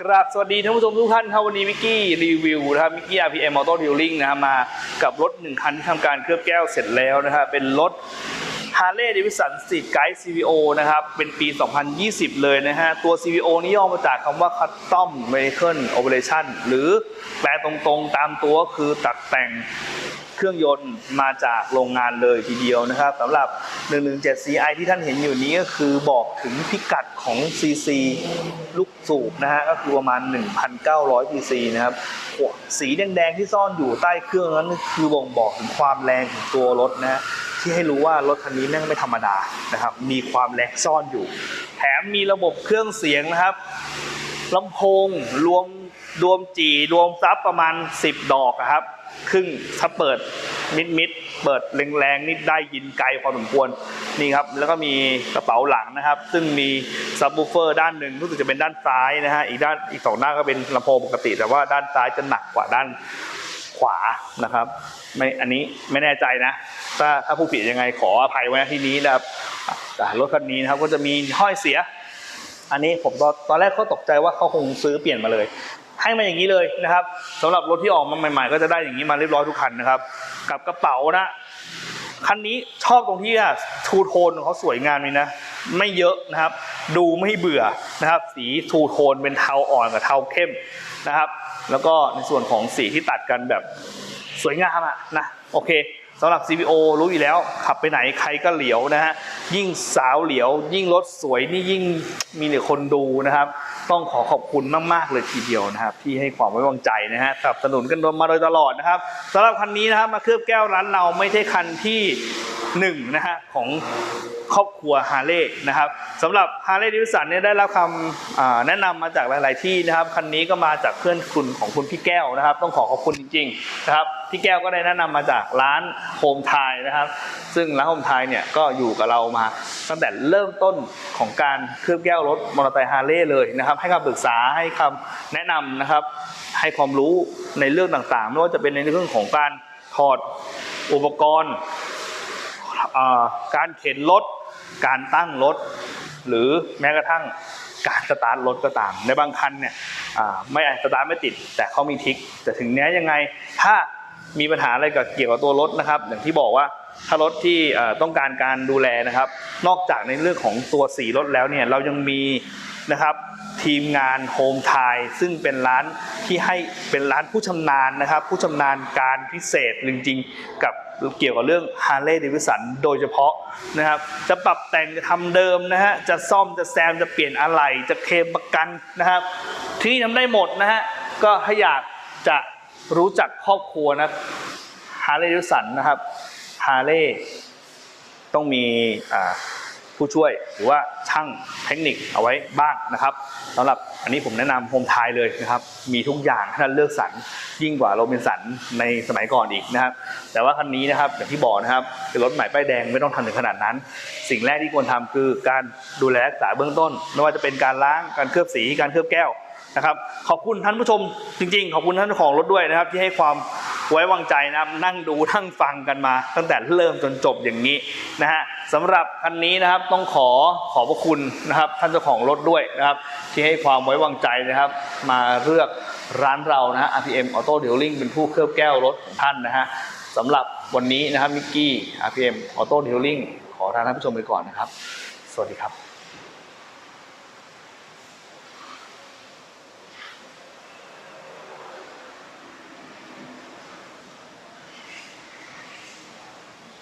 ครับ สวัสดีท่านผู้ชมทุกท่านครับวันนี้มิกกี้รีวิวนะครับมิกกี้ RPM Auto Dealing นะครับมากับรถหนึ่งคันที่ทำการเคลือบแก้วเสร็จแล้วนะครับเป็นรถ Harley Davidson Street Guide CVO นะครับ เป็นปี 2020 เลยนะฮะ ตัว CVO นี่ย่อมาจากคำว่า Custom Vehicle Operation หรือแปลตรงๆตามตัวก็คือตัดแต่งเครื่องยนต์มาจากโรงงานเลยทีเดียวนะครับสำหรับ 117 CI ที่ท่านเห็นอยู่นี้ก็คือบอกถึงพิกัดของ CC ลูกสูบนะฮะก็คือประมาณ 1,900 cc นะครับสีแดงๆที่ซ่อนอยู่ใต้เครื่องนั้นคือบ่งบอกถึงความแรงของตัวรถนะฮะ ที่ให้รู้ว่ารถคันนี้แม่งไม่ธรรมดานะครับ มีความแรงซ่อนอยู่ แถมมีระบบเครื่องเสียงนะครับลำโพงรวมรวมจีรวมซับประมาณ 10 ดอกครับ ครึ่งถ้าเปิดมิดมิดเปิดแรงๆนี่ได้ยินไกลพอสมควรนี่ครับ แล้วก็มีกระเป๋าหลังนะครับ ซึ่งมีซับ w ูเฟอร์ด้านหนึ่งรู้สึกจะเป็นด้านซ้ายนะฮะอีกด้านอีกสองด้าก็เป็นลำโพงปกติ แต่ว่าด้านซ้ายจะหนักกว่าด้าน ขวานะครับ ไม่อันนี้ไม่แน่ใจนะ ถ้าถ้าผู้ผิดยังไงขออภัยไว้ที่นี้นะครับอะแต่รถคันนี้นะครับก็จะมีห้อยเสีย อันนี้ผมตอนตอนแรกก็ตกใจว่าเขาคงซื้อเปลี่ยนมาเลย ให้มาอย่างนี้เลยนะครับสำหรับรถที่ออกมาใหม่ ๆ ก็จะได้อย่างนี้มาเรียบร้อยทุกคันนะครับ กับกระเป๋านะ คันนี้ชอบตรงที่ว่าทูโทนของเขาสวยงามเลยนะ ไม่เยอะนะครับ ดูไม่เบื่อนะครับ สีทูโทนเป็นเทาอ่อนกับเทาเข้มนะครับ แล้วก็ในส่วนของสีที่ตัดกันแบบสวยงามอะนะโอเค สำหรับ CVO รู้อยู่แล้ว ขับไปไหนใครก็เหลียวนะฮะ ยิ่งสาวเหลียว ยิ่งรถสวยนี่ยิ่งมีแต่คนดูนะครับ ต้องขอขอบคุณมาก ๆ เลยทีเดียวนะครับ ที่ให้ความไว้วางใจนะฮะสนับสนุนกันมาโดยตลอดนะครับสำหรับคันนี้นะครับมาเคลือบแก้วร้านเราไม่ใช่คันที่หนึ่งนะฮะของ ครอบครัวฮาร์เลย์นะครับสำหรับฮาร์เลย์ดิวสันเนี่ยได้รับคำแนะนำมาจากหลาย ๆ ที่นะครับคันนี้ก็มาจากเพื่อนคุณของคุณพี่แก้วนะครับ ต้องขอขอบคุณจริง ๆ นะครับพี่แก้วก็ได้แนะนำมาจากร้านโฮมไทยนะครับ ซึ่งร้านโฮมไทยเนี่ยก็อยู่กับเรามาตั้งแต่เริ่มต้นของการเคลือบแก้วรถมอเตอร์ไซค์ฮาร์เลย์เลยนะครับ ให้คำปรึกษาให้คำแนะนำนะครับ ให้ความรู้ในเรื่องต่าง ๆ ไม่ว่าจะเป็นในเรื่องของการถอดอุปกรณ์การเข็นรถ การตั้งรถ หรือแม้กระทั่งการสตาร์ทรถก็ตาม ในบางคันเนี่ยอ่ไม่สตาร์ทไม่ติด แต่เขามีทิกแต่ถึงเนี้ยยังไงถ้ามีปัญหาอะไรกับเกี่ยวกับตัวรถนะครับ อย่างที่บอกว่าถ้ารถที่ต้องการการดูแลนะครับ นอกจากในเรื่องของตัวสีรถแล้วเนี่ยเรายังมี นะครับ ทีมงานโฮมไทยซึ่งเป็นร้านที่ให้เป็นร้านผู้ชำนาญนะครับ ผู้ชำนาญการพิเศษจริงๆ กับเกี่ยวกับเรื่อง Harley Davidson โดยเฉพาะนะครับ จะปรับแต่งจะทำเดิมนะฮะจะซ่อมจะแซมจะเปลี่ยนอะไหล่จะเคลมประกันนะครับ ที่นี่ทำได้หมดนะฮะก็ถ้าอยากจะรู้จักครอบครัวนะ Harley Davidson นะครับ Harley ต้องมีอ่า ผู้ช่วยหรือว่าช่างเทคนิคเอาไว้บ้างนะครับสำหรับอันนี้ผมแนะนำโฮมไทยเลยนะครับ มีทุกอย่างให้ท่านเลือกสรรยิ่งกว่าโรบินสันในสมัยก่อนอีกนะครับ แต่ว่าคันนี้นะครับอย่างที่บอกนะครับเป็นรถใหม่ป้ายแดงไม่ต้องทำถึงขนาดนั้น สิ่งแรกที่ควรทำคือการดูแลรักษาเบื้องต้น ไม่ว่าจะเป็นการล้างการเคลือบสีการเคลือบแก้วนะครับขอบคุณท่านผู้ชมจริงๆ ขอบคุณท่านเจ้าของรถด้วยนะครับที่ให้ความ ไว้วางใจนะครับนั่งดูนั่งฟังกันมา ตั้งแต่เริ่มจนจบอย่างนี้นะฮะสำหรับคันนี้นะครับต้องขอขอบพระคุณนะครับท่านเจ้าของรถด้วยนะครับที่ให้ความไว้วางใจนะครับ มาเลือกร้านเรานะฮะ RPM Auto Dealing เป็นผู้เคลือบแก้วรถของท่านนะฮะสำหรับวันนี้นะครับมิกกี้ RPM Auto Dealing ขอลาท่านผู้ชมไปก่อนนะครับ สวัสดีครับ